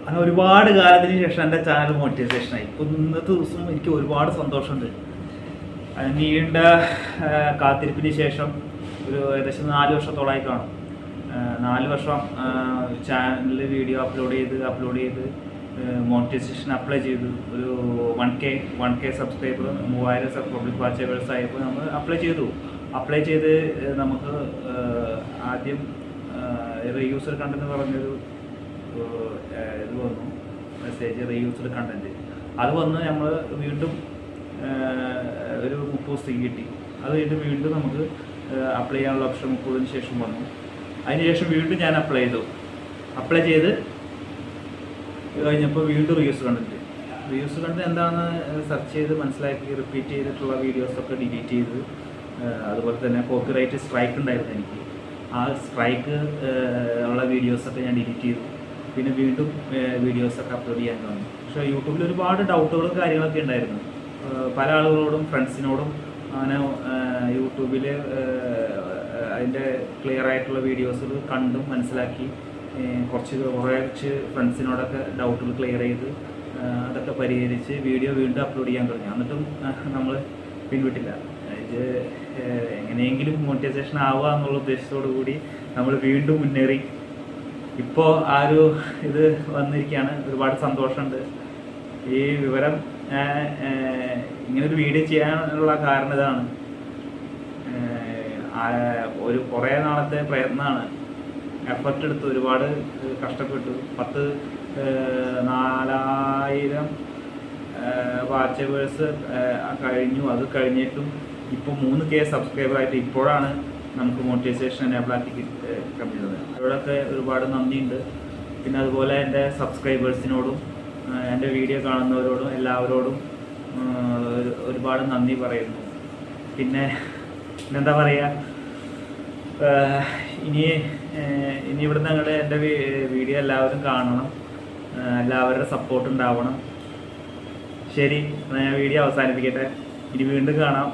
അങ്ങനെ ഒരുപാട് കാലത്തിന് ശേഷം എന്റെ ചാനൽ മോട്ടിവേഷനായി ഇന്നത്തെ ദിവസം എനിക്ക് ഒരുപാട് സന്തോഷമുണ്ട്. നീണ്ട കാത്തിരിപ്പിന് ശേഷം ഒരു ഏകദേശം നാല് വർഷത്തോളമായി കാണും. നാല് വർഷം ചാനലിൽ വീഡിയോ അപ്ലോഡ് ചെയ്ത് അപ്ലോഡ് ചെയ്ത് മോണിറ്റൈസേഷൻ അപ്ലൈ ചെയ്തു. ഒരു one K one K subscriber മൂവായിരം പബ്ലിക് വാച്ചേഴ്സ് ആയപ്പോൾ നമ്മൾ അപ്ലൈ ചെയ്തു. അപ്ലൈ ചെയ്ത് നമുക്ക് ആദ്യം റീയൂസർ കണ്ടെന്ന് പറഞ്ഞൊരു ഇത് വന്നു. മെസ്സേജ് റീയൂസ്ഡ് കണ്ടന്റ് അത് വന്ന് നമ്മൾ വീണ്ടും ഒരു മുപ്പത് ദിവസത്തേക്ക് കിട്ടി. അത് കഴിഞ്ഞിട്ട് വീണ്ടും നമുക്ക് അപ്ലൈ ചെയ്യാനുള്ള ഓപ്ഷൻ മുപ്പതിന് ശേഷം വന്നു. അതിനുശേഷം വീണ്ടും ഞാൻ അപ്ലൈ ചെയ്തു. അപ്ലൈ ചെയ്ത് കഴിഞ്ഞപ്പോൾ വീണ്ടും റീയൂസ് കണ്ടന്റ് റീയൂസ് കണ്ടന്റ് എന്താണെന്ന് സെർച്ച് ചെയ്ത് മനസ്സിലാക്കി റിപ്പീറ്റ് ചെയ്തിട്ടുള്ള വീഡിയോസൊക്കെ ഡിലീറ്റ് ചെയ്ത് അതുപോലെ തന്നെ കോപ്പിറൈറ്റ് സ്ട്രൈക്ക് ഉണ്ടായിരുന്നു എനിക്ക്. ആ സ്ട്രൈക്ക് ഉള്ള വീഡിയോസൊക്കെ ഞാൻ ഡിലീറ്റ് ചെയ്തു. പിന്നെ വീണ്ടും വീഡിയോസൊക്കെ അപ്ലോഡ് ചെയ്യാൻ തുടങ്ങി. പക്ഷേ യൂട്യൂബിൽ ഒരുപാട് ഡൗട്ടുകളും കാര്യങ്ങളൊക്കെ ഉണ്ടായിരുന്നു. പല ആളുകളോടും ഫ്രണ്ട്സിനോടും അങ്ങനെ യൂട്യൂബിൽ അതിന്റെ ക്ലിയർ ആയിട്ടുള്ള വീഡിയോസ് കണ്ടും മനസ്സിലാക്കി കുറച്ച് കുറച്ച് ഫ്രണ്ട്സിനോടൊക്കെ ഡൗട്ടുകൾ ക്ലിയർ ചെയ്ത് അതൊക്കെ പരിഹരിച്ച് വീഡിയോ വീണ്ടും അപ്ലോഡ് ചെയ്യാൻ തുടങ്ങി. എന്നിട്ടും നമ്മൾ പിൻവിട്ടില്ല. ഇത് എങ്ങനെയെങ്കിലും മോണിറ്റൈസേഷൻ ആവുക എന്നുള്ള ഉദ്ദേശത്തോടു കൂടി നമ്മൾ വീണ്ടും മുന്നേറി ഇപ്പോൾ ആ ഒരു ഇത് വന്നിരിക്കുകയാണ് ഒരുപാട് സന്തോഷമുണ്ട്. ഈ വിവരം ഇങ്ങനൊരു വീഡിയോ ചെയ്യാനുള്ള കാരണം ഇതാണ്. ഒരു കുറേ നാളത്തെ പ്രയത്നമാണ്. എഫർട്ട് എടുത്ത് ഒരുപാട് കഷ്ടപ്പെട്ടു. പത്ത് നാലായിരം വാച്ചവേഴ്സ് കഴിഞ്ഞു. അത് കഴിഞ്ഞിട്ടും ഇപ്പോൾ മൂന്ന് കെ സബ്സ്ക്രൈബർ ആയിട്ട് ഇപ്പോഴാണ് നമുക്ക് മോട്ടിവേഷൻ എനേബിൾ ആക്കി കഴിഞ്ഞത് അവരോടൊക്കെ ഒരുപാട് നന്ദിയുണ്ട്. പിന്നെ അതുപോലെ എന്റെ സബ്സ്ക്രൈബേഴ്സിനോടും എന്റെ വീഡിയോ കാണുന്നവരോടും എല്ലാവരോടും ഒരുപാട് നന്ദി പറയുന്നു. പിന്നെ പിന്നെന്താ പറയുക ഇനി ഇനി ഇവിടെ നിങ്ങളുടെ എന്റെ വീഡിയോ എല്ലാവരും കാണണം. എല്ലാവരുടെ സപ്പോർട്ട് ഉണ്ടാവണം. ശരി ഞാൻ വീഡിയോ അവസാനിപ്പിക്കട്ടെ. ഇനി വീണ്ടും കാണാം.